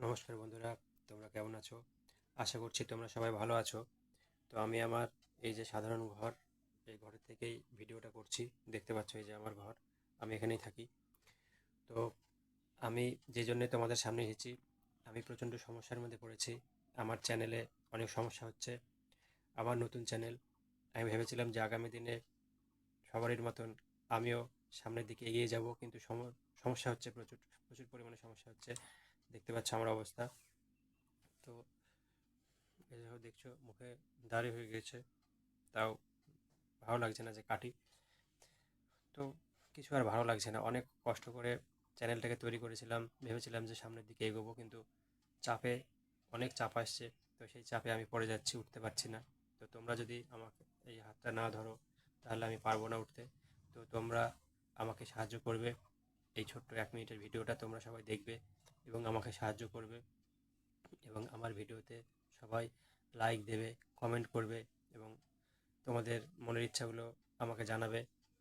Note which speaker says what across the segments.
Speaker 1: নমস্কার বন্ধুরা, তোমরা কেমন আছো? আশা করছি তোমরা সবাই ভালো আছো। তো আমি আমার এই যে সাধারণ ঘর, এই ঘরের থেকেই ভিডিওটা করছি। দেখতে পাচ্ছ এই যে আমার ঘর, আমি এখানেই থাকি। তো আমি যে জন্যে তোমাদের সামনে এসেছি, আমি প্রচণ্ড সমস্যার মধ্যে পড়েছি। আমার চ্যানেলে অনেক সমস্যা হচ্ছে। আমার নতুন চ্যানেল আমি ভেবেছিলাম যে আগামী দিনে সবারই মতন আমিও সামনের দিকে এগিয়ে যাব, কিন্তু সম- সমস্যা হচ্ছে প্রচুর প্রচুর পরিমাণে সমস্যা হচ্ছে। দেখতে পাচ্ছ আমার অবস্থা। তো দেখছ, মুখে দাড়ি হয়ে গেছে। তাও ভালো লাগছে না যে কাটি। তো কিছু আর ভালো লাগছে না। অনেক কষ্ট করে চ্যানেলটাকে তৈরি করেছিলাম। ভেবেছিলাম যে সামনের দিকে এগোবো, কিন্তু চাপে, অনেক চাপ আসছে। তো সেই চাপে আমি পড়ে যাচ্ছি, উঠতে পারছি না। তো তোমরা যদি আমাকে এই হাতটা না ধরো, তাহলে আমি পারব না উঠতে। তো তোমরা আমাকে সাহায্য করবে। এই ছোট্ট এক মিনিটের ভিডিওটা তোমরা সবাই দেখবে এবং আমাকে সাহায্য করবে এবং আমার ভিডিওতে সবাই লাইক দেবে কমেন্ট করবে এবং তোমাদের মনের ইচ্ছাগুলো আমাকে জানাবে।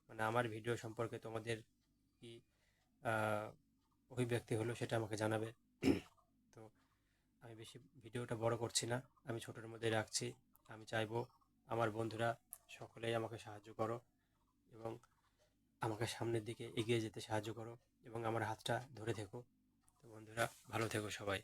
Speaker 1: মানে আমার ভিডিও সম্পর্কে তোমাদের কি অভিব্যক্তি হলো সেটা আমাকে জানাবে। তো আমি বেশি ভিডিওটা বড় করছি না, আমি ছোটোর মধ্যে রাখছি। আমি চাইব আমার বন্ধুরা সকলেই আমাকে সাহায্য করো এবং আমাকে সামনের দিকে এগিয়ে যেতে সাহায্য করো এবং আমার হাতটা ধরে থেকো। তো বন্ধুরা, ভালো থেকো সবাই।